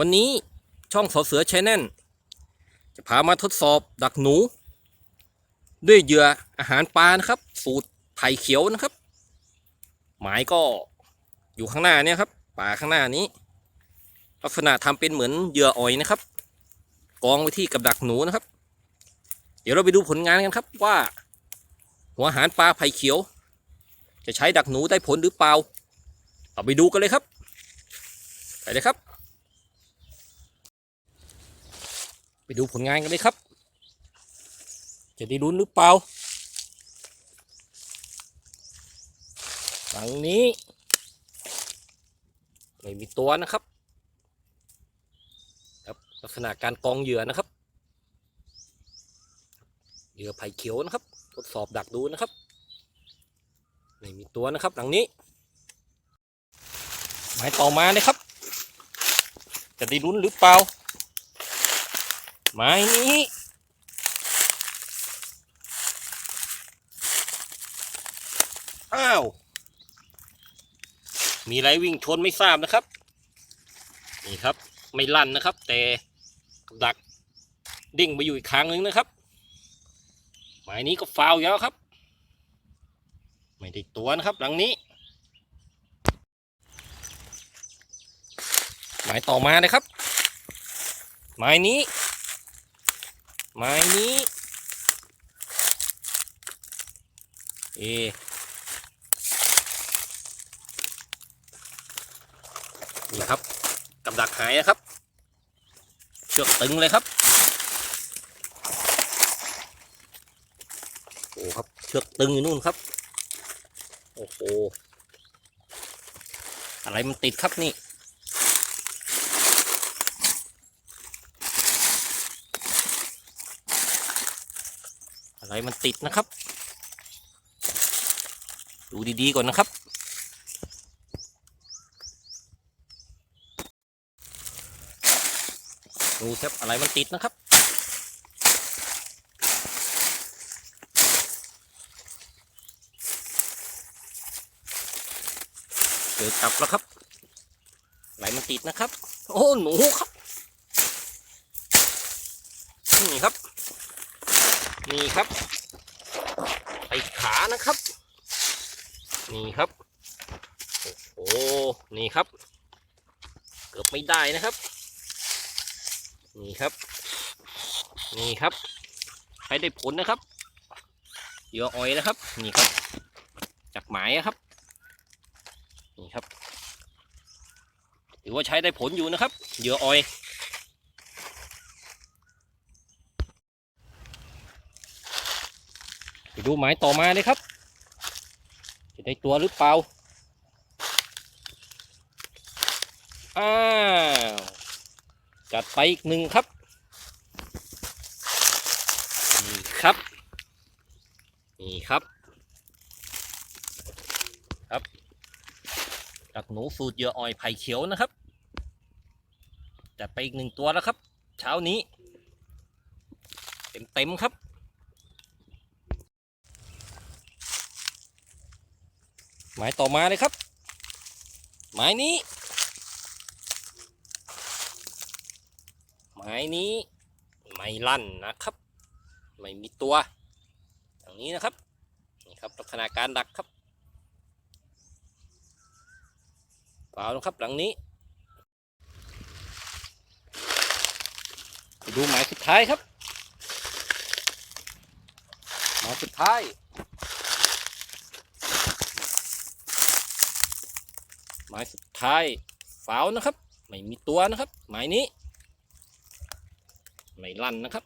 วันนี้ช่องสอเสือชแนลจะพามาทดสอบดักหนู ด้วยเหยื่ออาหารปลานะครับ สูตรไผ่เขียวนะครับ หมายก็อยู่ข้างหน้าเนี่ยครับป่าข้างหน้านี้ ลักษณะทำเป็นเหมือนเหยื่ออ่อยนะครับ กองไว้ที่กับดักหนูนะครับ เดี๋ยวเราไปดูผลงานกันครับว่า หัวอาหารปลาไผ่เขียว จะใช้ดักหนูได้ผลหรือเปล่า เอาไปดูกันเลยครับ ไปเลยครับ ไปดูผลงานกันเลยครับ จะได้ลุ้นหรือเปล่าฝั่งนี้ ไม่มีตัวนะครับครับลักษณะการกองเหยื่อนะครับ เหยื่อไผ่เขียวนะครับ ทดสอบดักดูนะครับ ไม่มีตัวนะครับหลังนี้ หมายต่อมาเลยครับ จะได้ลุ้นหรือเปล่า ไม้นี้อ้าว มีไรวิ่งชนไม่ทราบนะครับ นี่ครับ ไม่ลั่นนะครับ แต่ดักดิ่งไปอยู่อีกครั้งหนึ่งนะครับหมายนี้ก็ฟาวล์อยู่แล้วครับ ไม่ได้ตัวนะครับหลังนี้ หมายต่อมาเลยครับ หมายนี้ ไม้นี้ เอนี่ครับกับดักหายนะครับ เชือกตึงเลยครับ โอ้ครับ เชือกตึงอยู่นู่นครับ โอ้โห อะไรมันติดครับนี่ อะไรมันติดนะครับ ดูดีๆก่อนนะครับ ดูครับอะไรมันติดนะครับเจอจับแล้วครับอะไรมันติดนะครับ โอ้หนูครับ นี่ครับ นี่ครับไปขานะครับ นี่ครับ โอ้โห นี่ครับ เกือบไม่ได้นะครับ นี่ครับ นี่ครับใช้ได้ผลนะครับเหยื่ออ้อยนะครับ นี่ครับ จากหมายครับ นี่ครับ ถือว่าใช้ได้ผลอยู่นะครับเหยื่ออ้อย ไปดูหมายต่อมาเลยครับ จะได้ตัวหรือเปล่า อ้าว จัดไปอีกหนึ่งครับ นี่ครับ นี่ครับ ครับจากหนูสูตรเยื่ออ่อยไผ่เขียวนะครับ จัดไปอีกหนึ่งตัวแล้วครับ เช้านี้ เต็มๆครับ หมายต่อมาเลยครับ หมายนี้ หมายนี้ไม่ลั่นนะครับ ไม่มีตัว อย่างนี้นะครับ นี่ครับลักษณะการดักครับเปล่านะครับหลังนี้ไปดูหมายสุดท้ายครับ หมายสุดท้าย หมายสุดท้ายฝาวนะครับ ไม่มีตัวนะครับ หมายนี้ ไม่ลั่นนะครับ